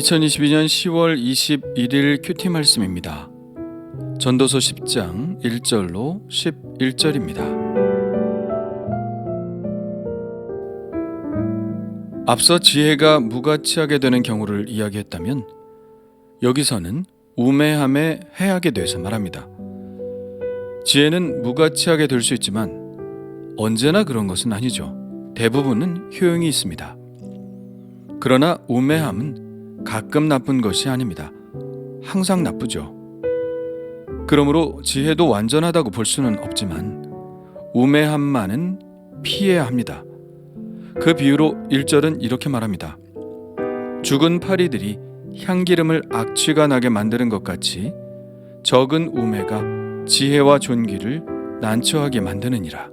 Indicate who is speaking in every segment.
Speaker 1: 2022년 10월 21일 큐티 말씀입니다. 전도서 10장 1절로 11절입니다. 앞서 지혜가 무가치하게 되는 경우를 이야기했다면 여기서는 우매함에 해하게 돼서 말합니다. 지혜는 무가치하게 될 수 있지만 언제나 그런 것은 아니죠. 대부분은 효용이 있습니다. 그러나 우매함은 가끔 나쁜 것이 아닙니다. 항상 나쁘죠. 그러므로 지혜도 완전하다고 볼 수는 없지만 우매함만은 피해야 합니다. 그 비유로 1절은 이렇게 말합니다. 죽은 파리들이 향기름을 악취가 나게 만드는 것 같이 적은 우매가 지혜와 존귀를 난처하게 만드느니라.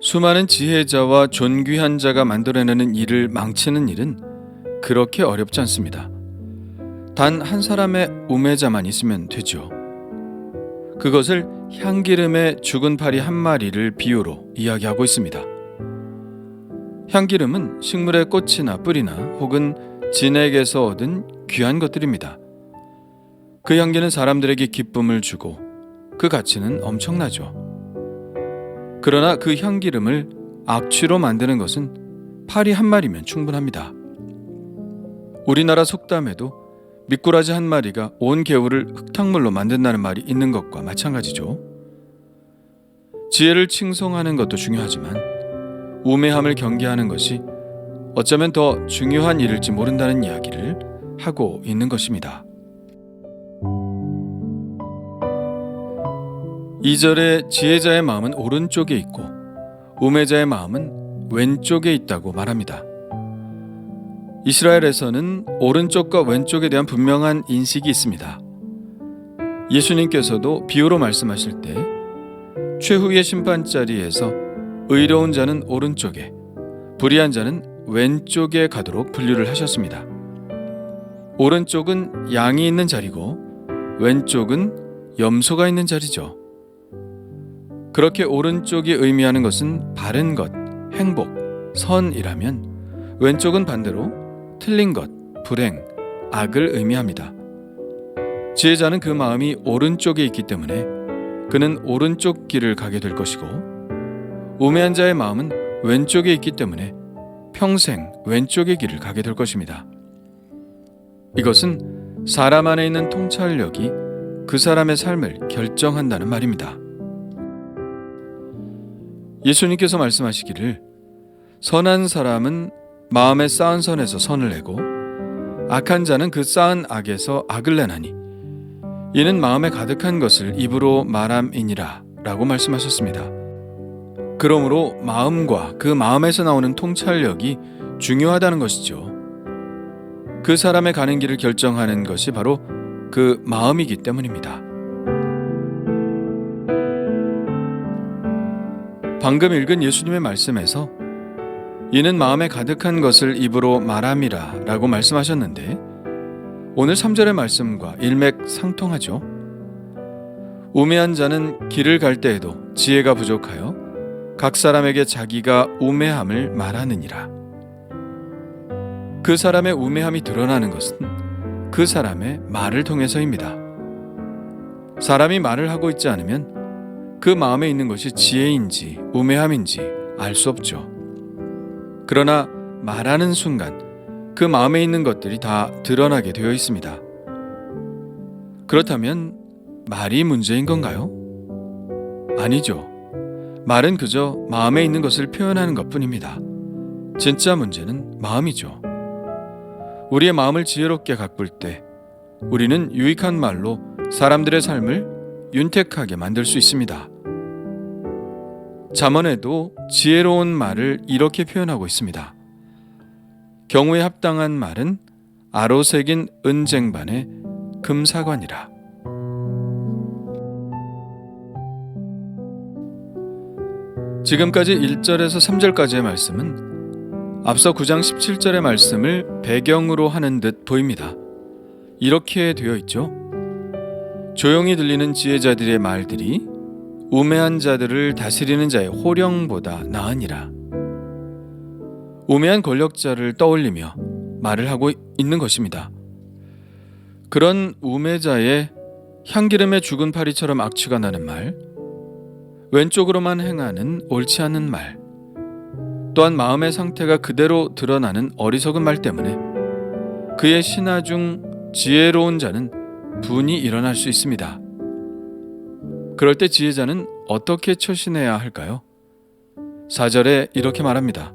Speaker 1: 수많은 지혜자와 존귀한 자가 만들어내는 일을 망치는 일은 그렇게 어렵지 않습니다. 단 한 사람의 우매자만 있으면 되죠. 그것을 향기름의 죽은 파리 한 마리를 비유로 이야기하고 있습니다. 향기름은 식물의 꽃이나 뿌리나 혹은 진액에서 얻은 귀한 것들입니다. 그 향기는 사람들에게 기쁨을 주고 그 가치는 엄청나죠. 그러나 그 향기름을 악취로 만드는 것은 파리 한 마리면 충분합니다. 우리나라 속담에도 미꾸라지 한 마리가 온 개울을 흙탕물로 만든다는 말이 있는 것과 마찬가지죠. 지혜를 칭송하는 것도 중요하지만 우매함을 경계하는 것이 어쩌면 더 중요한 일일지 모른다는 이야기를 하고 있는 것입니다. 2절에 지혜자의 마음은 오른쪽에 있고 우매자의 마음은 왼쪽에 있다고 말합니다. 이스라엘에서는 오른쪽과 왼쪽에 대한 분명한 인식이 있습니다. 예수님께서도 비유로 말씀하실 때 최후의 심판 자리에서 의로운 자는 오른쪽에 불의한 자는 왼쪽에 가도록 분류를 하셨습니다. 오른쪽은 양이 있는 자리고 왼쪽은 염소가 있는 자리죠. 그렇게 오른쪽이 의미하는 것은 바른 것, 행복, 선이라면 왼쪽은 반대로 틀린 것, 불행, 악을 의미합니다. 지혜자는 그 마음이 오른쪽에 있기 때문에 그는 오른쪽 길을 가게 될 것이고 우매한 자의 마음은 왼쪽에 있기 때문에 평생 왼쪽의 길을 가게 될 것입니다. 이것은 사람 안에 있는 통찰력이 그 사람의 삶을 결정한다는 말입니다. 예수님께서 말씀하시기를 선한 사람은 마음에 쌓은 선에서 선을 내고 악한 자는 그 쌓은 악에서 악을 내나니 이는 마음에 가득한 것을 입으로 말함이니라 라고 말씀하셨습니다. 그러므로 마음과 그 마음에서 나오는 통찰력이 중요하다는 것이죠. 그 사람의 가는 길을 결정하는 것이 바로 그 마음이기 때문입니다. 방금 읽은 예수님의 말씀에서 이는 마음에 가득한 것을 입으로 말함이라 라고 말씀하셨는데 오늘 3절의 말씀과 일맥상통하죠. 우매한 자는 길을 갈 때에도 지혜가 부족하여 각 사람에게 자기가 우매함을 말하느니라. 그 사람의 우매함이 드러나는 것은 그 사람의 말을 통해서입니다. 사람이 말을 하고 있지 않으면 그 마음에 있는 것이 지혜인지 우매함인지 알 수 없죠. 그러나 말하는 순간 그 마음에 있는 것들이 다 드러나게 되어 있습니다. 그렇다면 말이 문제인 건가요? 아니죠. 말은 그저 마음에 있는 것을 표현하는 것 뿐입니다. 진짜 문제는 마음이죠. 우리의 마음을 지혜롭게 가꿀 때 우리는 유익한 말로 사람들의 삶을 윤택하게 만들 수 있습니다. 잠언에도 지혜로운 말을 이렇게 표현하고 있습니다. 경우에 합당한 말은 아로색인 은쟁반의 금사관이라. 지금까지 1절에서 3절까지의 말씀은 앞서 9장 17절의 말씀을 배경으로 하는 듯 보입니다. 이렇게 되어 있죠. 조용히 들리는 지혜자들의 말들이 우매한 자들을 다스리는 자의 호령보다 나으니라. 우매한 권력자를 떠올리며 말을 하고 있는 것입니다. 그런 우매자의 향기름에 죽은 파리처럼 악취가 나는 말, 왼쪽으로만 행하는 옳지 않은 말, 또한 마음의 상태가 그대로 드러나는 어리석은 말 때문에 그의 신하 중 지혜로운 자는 분이 일어날 수 있습니다. 그럴 때 지혜자는 어떻게 처신해야 할까요? 4절에 이렇게 말합니다.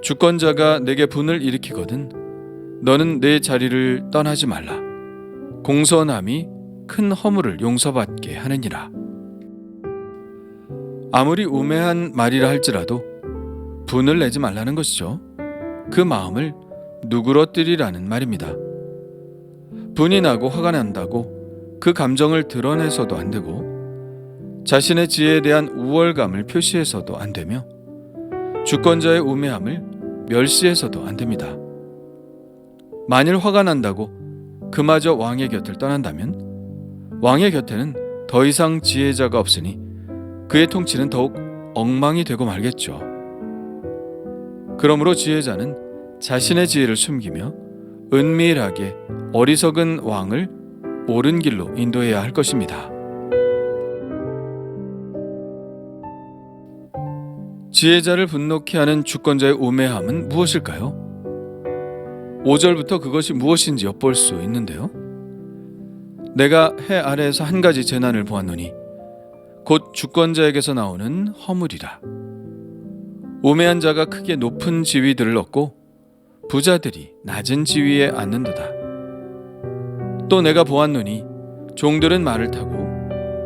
Speaker 1: 주권자가 내게 분을 일으키거든 너는 내 자리를 떠나지 말라. 공손함이 큰 허물을 용서받게 하느니라. 아무리 우매한 말이라 할지라도 분을 내지 말라는 것이죠. 그 마음을 누그러뜨리라는 말입니다. 분이 나고 화가 난다고 그 감정을 드러내서도 안 되고 자신의 지혜에 대한 우월감을 표시해서도 안 되며 주권자의 우매함을 멸시해서도 안 됩니다. 만일 화가 난다고 그마저 왕의 곁을 떠난다면 왕의 곁에는 더 이상 지혜자가 없으니 그의 통치는 더욱 엉망이 되고 말겠죠. 그러므로 지혜자는 자신의 지혜를 숨기며 은밀하게 어리석은 왕을 옳은 길로 인도해야 할 것입니다. 지혜자를 분노케 하는 주권자의 우매함은 무엇일까요? 5절부터 그것이 무엇인지 엿볼 수 있는데요. 내가 해 아래에서 한 가지 재난을 보았노니 곧 주권자에게서 나오는 허물이라. 우매한 자가 크게 높은 지위들을 얻고 부자들이 낮은 지위에 앉는도다. 또 내가 보았노니 종들은 말을 타고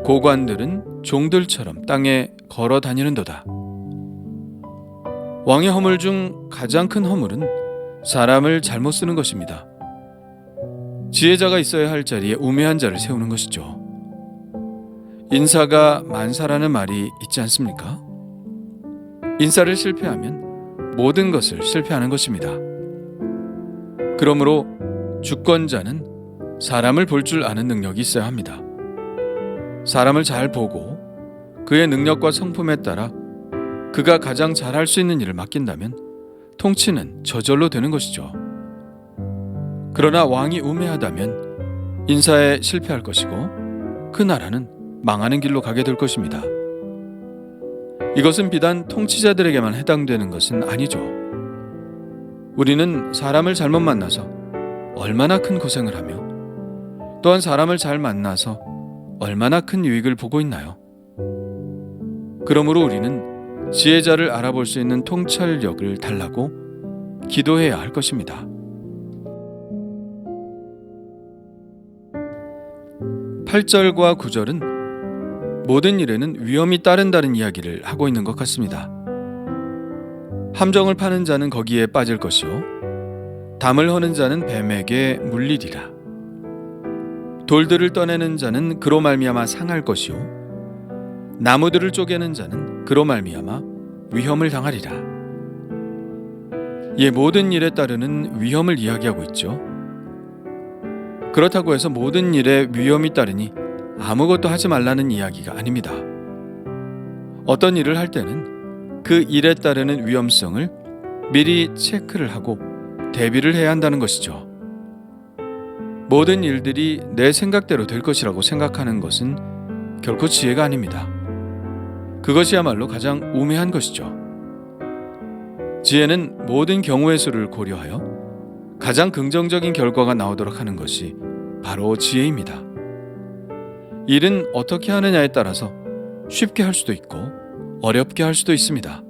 Speaker 1: 고관들은 종들처럼 땅에 걸어 다니는도다. 왕의 허물 중 가장 큰 허물은 사람을 잘못 쓰는 것입니다. 지혜자가 있어야 할 자리에 우매한 자를 세우는 것이죠. 인사가 만사라는 말이 있지 않습니까? 인사를 실패하면 모든 것을 실패하는 것입니다. 그러므로 주권자는 사람을 볼 줄 아는 능력이 있어야 합니다. 사람을 잘 보고 그의 능력과 성품에 따라 그가 가장 잘할 수 있는 일을 맡긴다면 통치는 저절로 되는 것이죠. 그러나 왕이 우매하다면 인사에 실패할 것이고 그 나라는 망하는 길로 가게 될 것입니다. 이것은 비단 통치자들에게만 해당되는 것은 아니죠. 우리는 사람을 잘못 만나서 얼마나 큰 고생을 하며 또한 사람을 잘 만나서 얼마나 큰 유익을 보고 있나요? 그러므로 우리는 지혜자를 알아볼 수 있는 통찰력을 달라고 기도해야 할 것입니다. 8절과 9절은 모든 일에는 위험이 따른다는 이야기를 하고 있는 것 같습니다. 함정을 파는 자는 거기에 빠질 것이요 담을 허는 자는 뱀에게 물리리라. 돌들을 떠내는 자는 그로 말미암아 상할 것이요 나무들을 쪼개는 자는 그로 말미암아 위험을 당하리라. 이 모든 일에 따르는 위험을 이야기하고 있죠. 그렇다고 해서 모든 일에 위험이 따르니 아무것도 하지 말라는 이야기가 아닙니다. 어떤 일을 할 때는 그 일에 따르는 위험성을 미리 체크를 하고 대비를 해야 한다는 것이죠. 모든 일들이 내 생각대로 될 것이라고 생각하는 것은 결코 지혜가 아닙니다. 그것이야말로 가장 우매한 것이죠. 지혜는 모든 경우의 수를 고려하여 가장 긍정적인 결과가 나오도록 하는 것이 바로 지혜입니다. 일은 어떻게 하느냐에 따라서 쉽게 할 수도 있고 어렵게 할 수도 있습니다.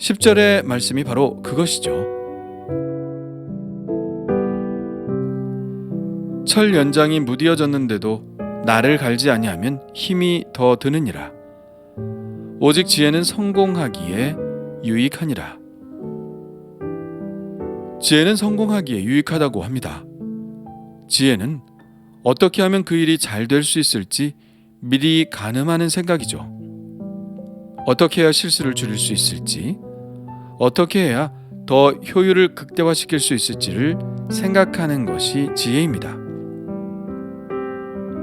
Speaker 1: 10절의 말씀이 바로 그것이죠. 철 연장이 무디어졌는데도 나를 갈지 아니하면 힘이 더 드느니라. 오직 지혜는 성공하기에 유익하니라. 지혜는 성공하기에 유익하다고 합니다. 지혜는 어떻게 하면 그 일이 잘 될 수 있을지 미리 가늠하는 생각이죠. 어떻게 해야 실수를 줄일 수 있을지, 어떻게 해야 더 효율을 극대화시킬 수 있을지를 생각하는 것이 지혜입니다.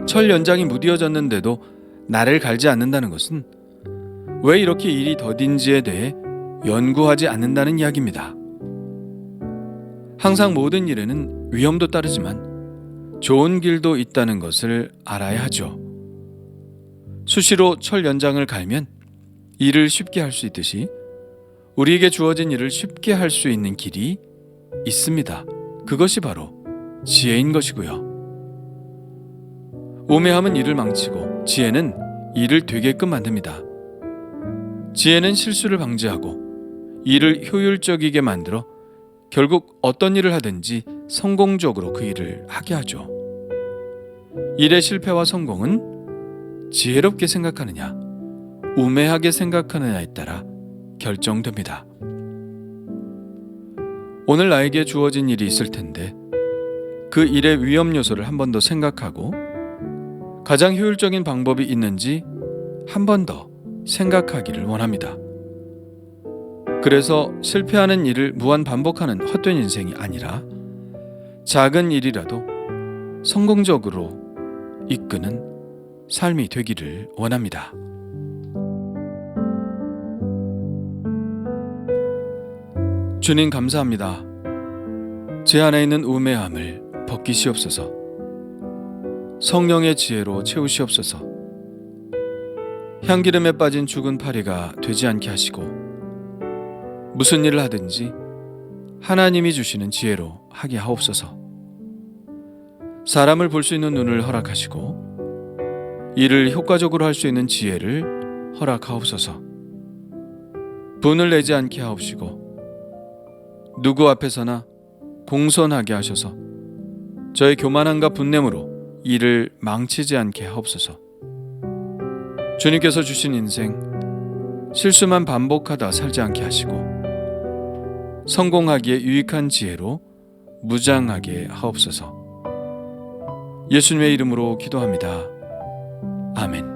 Speaker 1: 철 연장이 무디어졌는데도 나를 갈지 않는다는 것은 왜 이렇게 일이 더딘지에 대해 연구하지 않는다는 이야기입니다. 항상 모든 일에는 위험도 따르지만 좋은 길도 있다는 것을 알아야 하죠. 수시로 철 연장을 갈면 일을 쉽게 할 수 있듯이 우리에게 주어진 일을 쉽게 할 수 있는 길이 있습니다. 그것이 바로 지혜인 것이고요. 우매함은 일을 망치고 지혜는 일을 되게끔 만듭니다. 지혜는 실수를 방지하고 일을 효율적이게 만들어 결국 어떤 일을 하든지 성공적으로 그 일을 하게 하죠. 일의 실패와 성공은 지혜롭게 생각하느냐, 우매하게 생각하느냐에 따라 결정됩니다. 오늘 나에게 주어진 일이 있을 텐데 그 일의 위험 요소를 한 번 더 생각하고 가장 효율적인 방법이 있는지 한 번 더 생각하기를 원합니다. 그래서 실패하는 일을 무한 반복하는 헛된 인생이 아니라 작은 일이라도 성공적으로 이끄는 삶이 되기를 원합니다. 주님 감사합니다. 제 안에 있는 우매함을 벗기시옵소서. 성령의 지혜로 채우시옵소서. 향기름에 빠진 죽은 파리가 되지 않게 하시고 무슨 일을 하든지 하나님이 주시는 지혜로 하게 하옵소서. 사람을 볼 수 있는 눈을 허락하시고 일을 효과적으로 할 수 있는 지혜를 허락하옵소서. 분을 내지 않게 하옵시고 누구 앞에서나 공손하게 하셔서 저의 교만함과 분냄으로 일을 망치지 않게 하옵소서. 주님께서 주신 인생 실수만 반복하다 살지 않게 하시고 성공하기에 유익한 지혜로 무장하게 하옵소서. 예수님의 이름으로 기도합니다. 아멘.